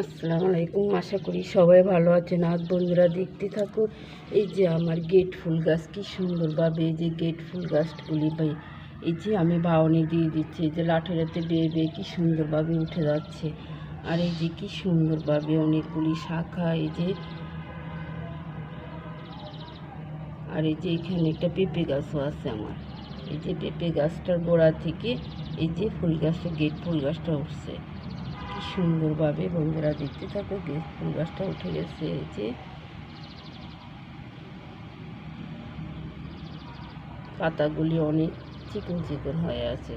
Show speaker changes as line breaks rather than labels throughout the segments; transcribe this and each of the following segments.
আসসালামু আলাইকুম আশা করি সবাই ভালো আছেন। আর বন্ধুরা, দেখতে থাকুন, এই যে আমার গেট ফুল গাছ, কি সুন্দরভাবে এই যে গেট ফুল গাছগুলি ভাই, এই যে আমি বাউনি দিয়ে দিচ্ছি, এই যে লাঠেরাতে বেয়ে বেয়ে কি সুন্দরভাবে উঠে যাচ্ছে। আর এই যে কি সুন্দরভাবে অনেকগুলি শাখা, এই যে, আর এই যে এখানে একটা পেঁপে গাছও আছে আমার। এই যে পেঁপে গাছটার গোড়া থেকে এই যে ফুল গাছটা, গেট ফুল গাছটা উঠছে। কি সুন্দরভাবে বন্ধুরা দেখতে থাকো গেস ফুল গাছটা উঠে গেছে এই যে। পাতাগুলি অনেক চিকন চিকন হয়ে আছে।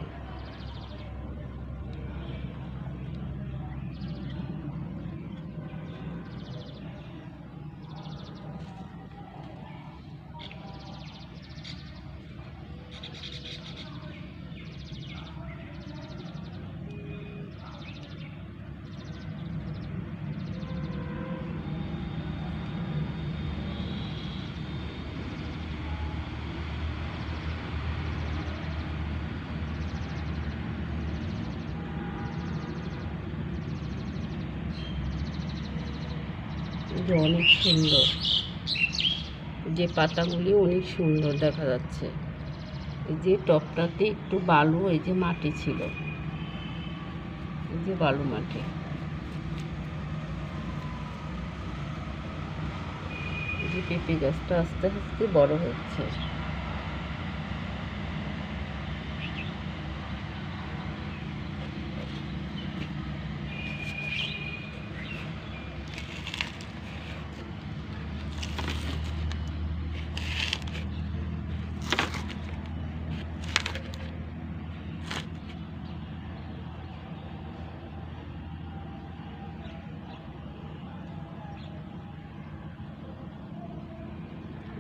যে অনেক সুন্দর। যে পাতাগুলি অনেক সুন্দর দেখা যাচ্ছে। এই যে টপটাতে একটু বালু, এই যে মাটি ছিল। এই যে বালু মাটি। যে পেঁপে গাছটা আস্তে আস্তে বড় হচ্ছে।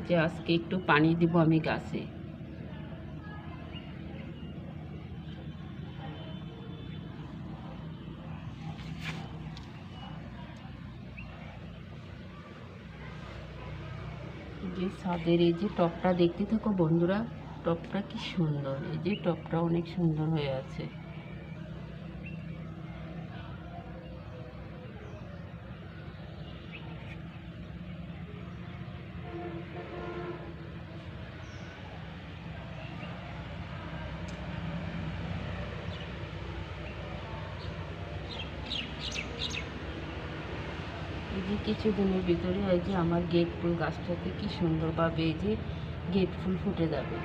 যে আজকে একটু পানি দিব আমি গাছে। যে ছাদের এই যে টপটা, দেখতে থাকো বন্ধুরা, টপটা কি সুন্দর। এই যে টপটা অনেক সুন্দর হয়ে আছে। যে কিছুদিনের ভিতরে এই যে আমার গেট ফুল গাছটাতে কি সুন্দরভাবে যে গেট ফুল ফুটে যাবে।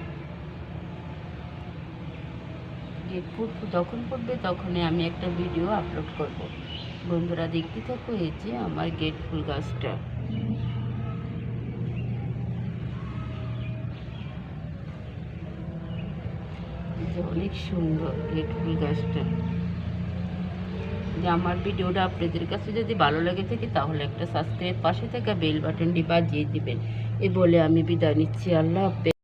গেট ফুল যখন ফুটবে তখনই আমি একটা ভিডিও আপলোড করব। বন্ধুরা দেখতে থাকো এই যে আমার গেট ফুল গাছটা। অনেক সুন্দর গেট ফুল গাছটা। যে আমার ভিডিওটা আপনাদের কাছে যদি ভালো লেগে থাকে, তাহলে একটা সাবস্ক্রাইব পাশে থাকা বেল বাটনটি বাজিয়ে দিবেন। এ বলে আমি বিদায় নিচ্ছি। আল্লাহ হাফেজ।